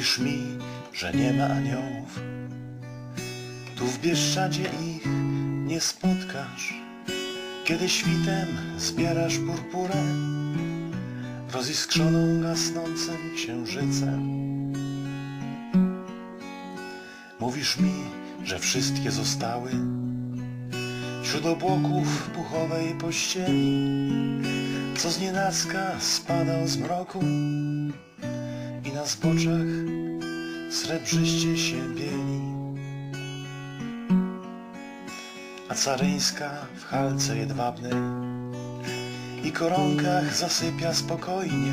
Mówisz mi, że nie ma aniołów. Tu w Bieszczadzie ich nie spotkasz. Kiedy świtem zbierasz purpurę Roziskrzoną gasnącym księżycem. Mówisz mi, że wszystkie zostały Wśród obłoków puchowej pościeli. Co znienacka spadał z mroku I na zboczach srebrzyście się bieli. A caryńska w halce jedwabnej I koronkach zasypia spokojnie.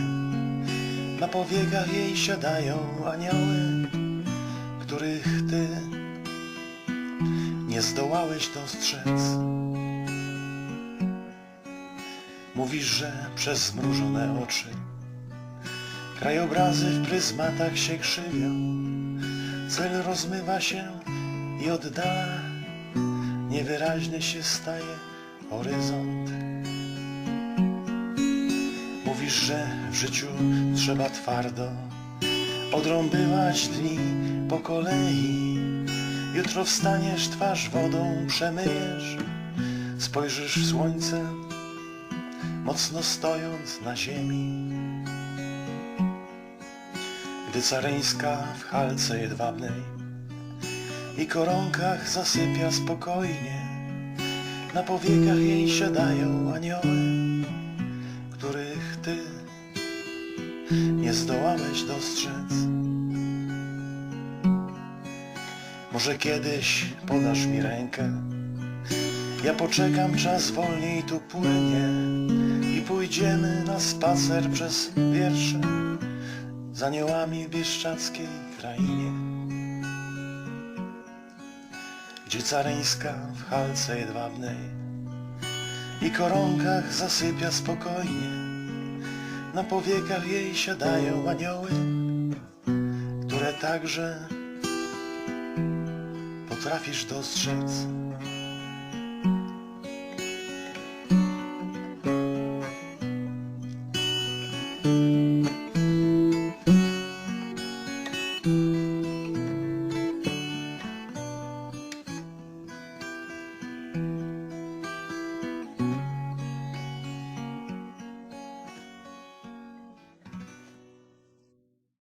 Na powiekach jej siadają anioły Których ty nie zdołałeś dostrzec. Mówisz, że przez zmrużone oczy Krajobrazy w pryzmatach się krzywią. Cel rozmywa się i oddala Niewyraźny się staje horyzont. Mówisz, że w życiu trzeba twardo Odrąbywać dni po kolei. Jutro wstaniesz, twarz wodą przemyjesz. Spojrzysz w słońce Mocno stojąc na ziemi Gdy caryńska w halce jedwabnej I koronkach zasypia spokojnie Na powiekach jej siadają anioły Których ty nie zdołałeś dostrzec. Może kiedyś podasz mi rękę? Ja poczekam, czas wolniej tu płynie I pójdziemy na spacer przez wiersze z aniołami bieszczackiej krainie, gdzie caryńska w halce jedwabnej i koronkach zasypia spokojnie, na powiekach jej siadają anioły, które także potrafisz dostrzec.